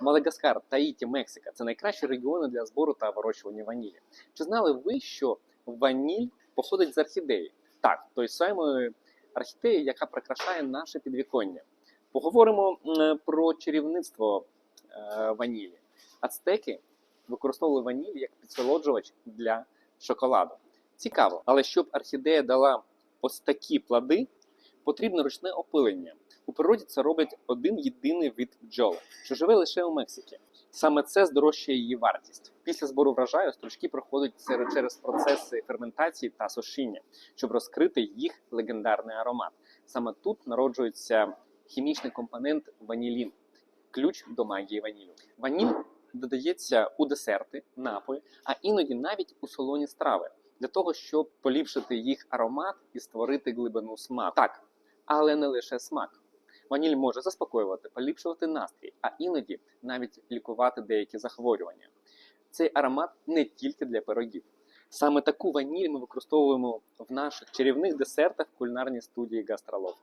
Мадагаскар, Таїті, Мексика це найкращі регіони для збору та вирощування ванілі. Чи знали ви, що ваніль походить з орхідеї? Так, той самої орхідеї, яка прикрашає наше підвіконня. Поговоримо про чарівництво е, ванілі. Ацтеки використовували ваніль як підсолоджувач для шоколаду. Цікаво, але щоб орхідея дала ось такі плоди, потрібно ручне опилення. У природі це робить один єдиний вид бджол, що живе лише у Мексиці. Саме це здорожчує її вартість. Після збору врожаю стручки проходять через процеси ферментації та сушіння, щоб розкрити їх легендарний аромат. Саме тут народжується хімічний компонент ванілін, ключ до магії ванілю. Ваніль додається у десерти, напої, а іноді навіть у солоні страви, для того, щоб поліпшити їх аромат і створити глибину смаку. Так, але не лише смак. Ваніль може заспокоювати, поліпшувати настрій, а іноді навіть лікувати деякі захворювання. Цей аромат не тільки для пирогів. Саме таку ваніль ми використовуємо в наших чарівних десертах в кулінарній студії Гастролофт.